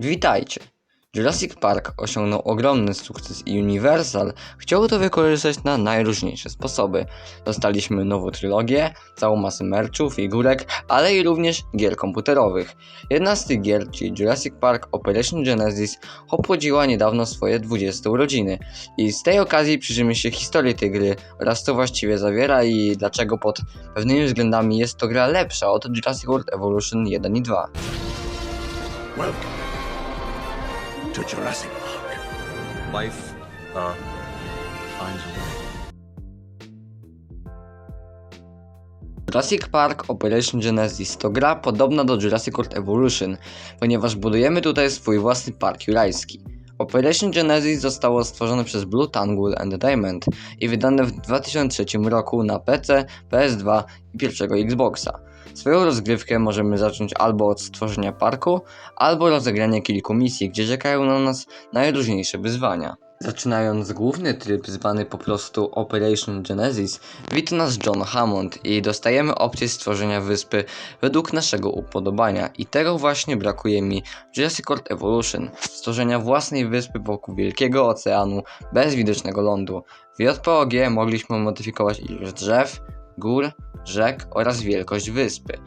Witajcie! Jurassic Park osiągnął ogromny sukces i Universal chciało to wykorzystać na najróżniejsze sposoby. Dostaliśmy nową trylogię, całą masę merchów, figurek, ale i również gier komputerowych. Jedna z tych gier, czyli Jurassic Park Operation Genesis, obchodziła niedawno swoje 20 urodziny i z tej okazji przyjrzymy się historii tej gry oraz co właściwie zawiera i dlaczego pod pewnymi względami jest to gra lepsza od Jurassic World Evolution 1 i 2. Welcome to Jurassic Park. Life, uh, finds a way. Jurassic Park Operation Genesis to gra podobna do Jurassic World Evolution, ponieważ budujemy tutaj swój własny park jurajski. Operation Genesis zostało stworzone przez Blue Tangle Entertainment i wydane w 2003 roku na PC, PS2 i pierwszego Xboxa. Swoją rozgrywkę możemy zacząć albo od stworzenia parku, albo rozegrania kilku misji, gdzie czekają na nas najróżniejsze wyzwania. Zaczynając główny tryb zwany po prostu Operation Genesis, wita nas John Hammond i dostajemy opcję stworzenia wyspy według naszego upodobania i tego właśnie brakuje mi w Jurassic World Evolution, stworzenia własnej wyspy wokół wielkiego oceanu bez widocznego lądu. W JPOG mogliśmy modyfikować ilość drzew, gór, rzek oraz wielkość wyspy.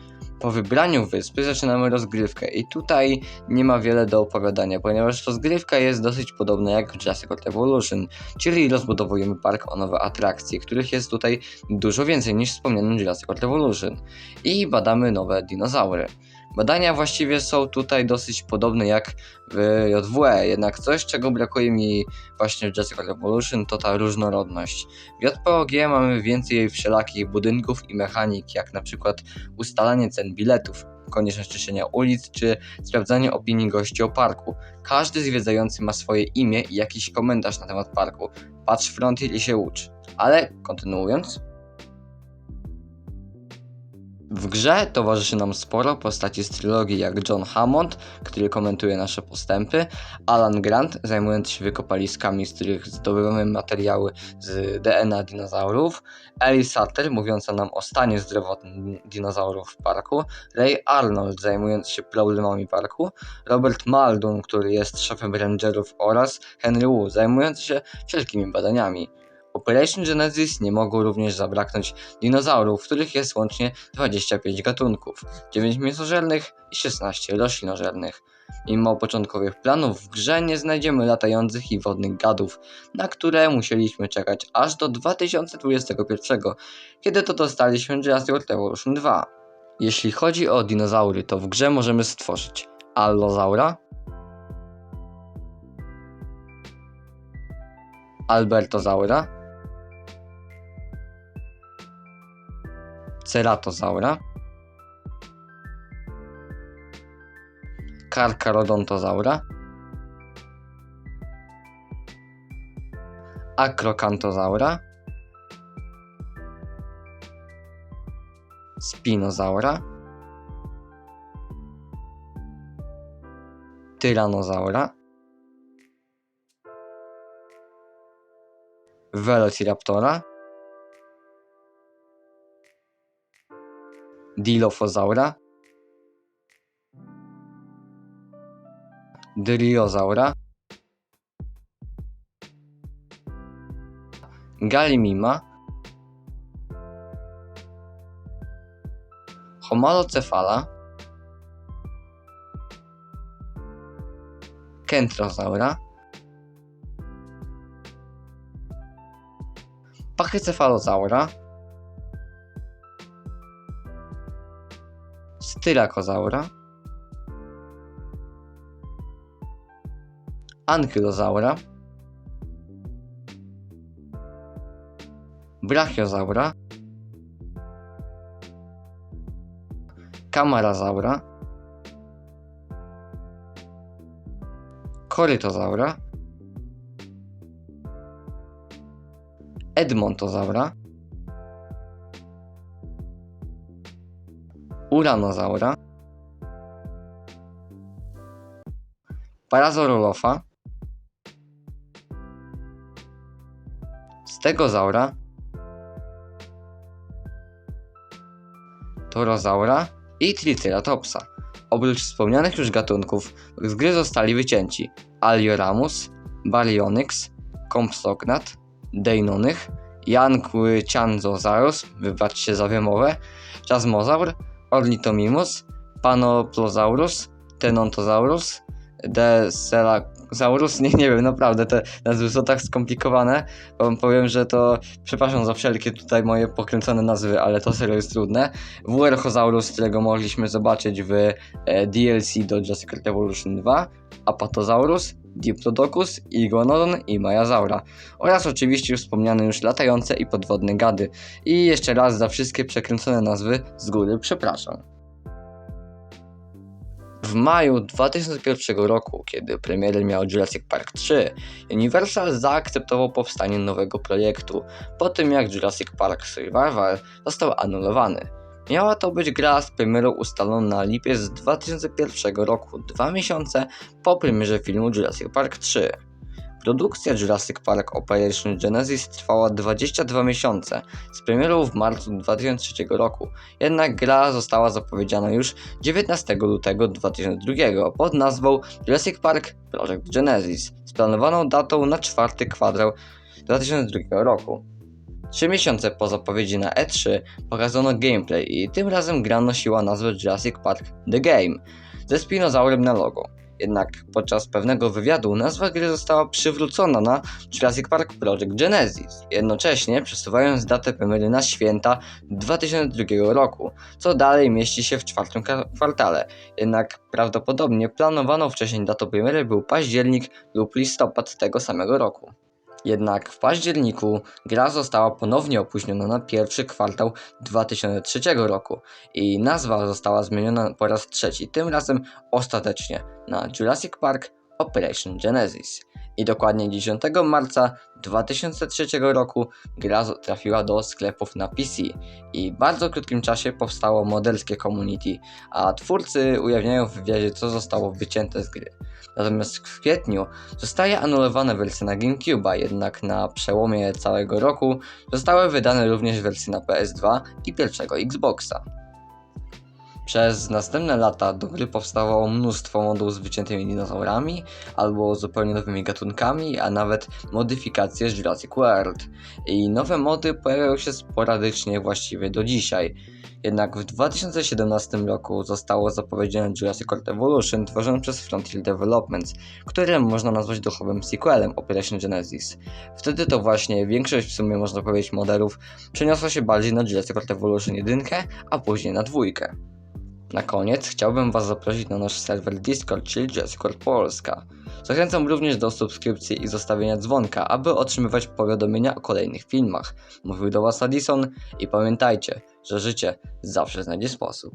Po wybraniu wyspy zaczynamy rozgrywkę i tutaj nie ma wiele do opowiadania, ponieważ rozgrywka jest dosyć podobna jak w Jurassic World Evolution, czyli rozbudowujemy park o nowe atrakcje, których jest tutaj dużo więcej niż wspomnianym Jurassic World Evolution i badamy nowe dinozaury. Badania właściwie są tutaj dosyć podobne jak w JWE, jednak coś czego brakuje mi właśnie w Jurassic World Evolution to ta różnorodność. W JPOG mamy więcej wszelakich budynków i mechanik, jak na przykład ustalanie cen biletów, konieczność czyszczenia ulic czy sprawdzanie opinii gości o parku. Każdy zwiedzający ma swoje imię i jakiś komentarz na temat parku. Patrz frontier i się ucz. Ale kontynuując. W grze towarzyszy nam sporo postaci z trylogii jak John Hammond, który komentuje nasze postępy, Alan Grant zajmujący się wykopaliskami, z których zdobywamy materiały z DNA dinozaurów, Ellie Sutter mówiąca nam o stanie zdrowotnym dinozaurów w parku, Ray Arnold zajmujący się problemami parku, Robert Maldon, który jest szefem rangerów oraz Henry Wu zajmujący się wszelkimi badaniami. Operation Genesis nie mogło również zabraknąć dinozaurów, których jest łącznie 25 gatunków, 9 mięsożernych i 16 roślinożernych. Mimo początkowych planów w grze nie znajdziemy latających i wodnych gadów, na które musieliśmy czekać aż do 2021, kiedy to dostaliśmy Jurassic World Evolution 2. Jeśli chodzi o dinozaury, to w grze możemy stworzyć Allosaura, Albertozaura, Ceratozaura, Carcharodontozaura, Acrocanthozaura, Spinozaura, Tyrannozaura, Velociraptora, Dilophosaura, Driozaura, Galimima, Homalocephala, Kentrozaura, Pachycephalozaura, Styrakozaura, Ankylozaura, Brachiozaura, Camarazaura, Korytozaura, Edmontozaura, Uranozaura, Parazorolofa, Stegozaura, Torozaura i Triceratopsa. Oprócz wspomnianych już gatunków, z gry zostali wycięci Alioramus, Baryonyx, Compsognat, Deinonych, Janquicianzosaurus, wybaczcie za wymowę, Chasmosaur, Ornithomimus, Panoplosaurus, Tenontosaurus, Deselasaurus, nie, nie wiem, naprawdę te nazwy są tak skomplikowane, powiem, że to, przepraszam za wszelkie tutaj moje pokręcone nazwy, ale to serio jest trudne, Wuerchosaurus, którego mogliśmy zobaczyć w e, DLC do Jurassic World Evolution 2, Apatosaurus, Diplodocus, Iguanodon i Majazaura oraz oczywiście już wspomniane już latające i podwodne gady. I jeszcze raz za wszystkie przekręcone nazwy z góry przepraszam. W maju 2001 roku, kiedy premierę miał Jurassic Park 3, Universal zaakceptował powstanie nowego projektu, po tym jak Jurassic Park Survival został anulowany. Miała to być gra z premierą ustaloną na lipiec 2001 roku, dwa miesiące po premierze filmu Jurassic Park 3. Produkcja Jurassic Park Operation Genesis trwała 22 miesiące, z premierą w marcu 2003 roku, jednak gra została zapowiedziana już 19 lutego 2002 pod nazwą Jurassic Park Project Genesis, z planowaną datą na czwarty kwartał 2002 roku. Trzy miesiące po zapowiedzi na E3 pokazano gameplay i tym razem gra nosiła nazwę Jurassic Park The Game ze spinozaurem na logo. Jednak podczas pewnego wywiadu nazwa gry została przywrócona na Jurassic Park Project Genesis, jednocześnie przesuwając datę premiery na święta 2002 roku, co dalej mieści się w czwartym kwartale. Jednak prawdopodobnie planowaną wcześniej datą premiery był październik lub listopad tego samego roku. Jednak w październiku gra została ponownie opóźniona na pierwszy kwartał 2003 roku i nazwa została zmieniona po raz trzeci, tym razem ostatecznie na Jurassic Park Operation Genesis. I dokładnie 10 marca 2003 roku gra trafiła do sklepów na PC i w bardzo krótkim czasie powstało moderskie community, a twórcy ujawniają w wywiadzie co zostało wycięte z gry. Natomiast w kwietniu zostaje anulowana wersja na GameCube'a, jednak na przełomie całego roku zostały wydane również wersje na PS2 i pierwszego Xboxa. Przez następne lata do gry powstawało mnóstwo modów z wyciętymi dinozaurami albo zupełnie nowymi gatunkami, a nawet modyfikacje z Jurassic World. I nowe mody pojawiają się sporadycznie właściwie do dzisiaj. Jednak w 2017 roku zostało zapowiedziane Jurassic World Evolution tworzone przez Frontier Developments, które można nazwać duchowym sequelem Operation Genesis. Wtedy to właśnie większość w sumie można powiedzieć modelów przeniosła się bardziej na Jurassic World Evolution 1, a później na dwójkę. Na koniec chciałbym Was zaprosić na nasz serwer Discord, czyli World Polska. Zachęcam również do subskrypcji i zostawienia dzwonka, aby otrzymywać powiadomienia o kolejnych filmach. Mówił do Was Addison i pamiętajcie, że życie zawsze znajdzie sposób.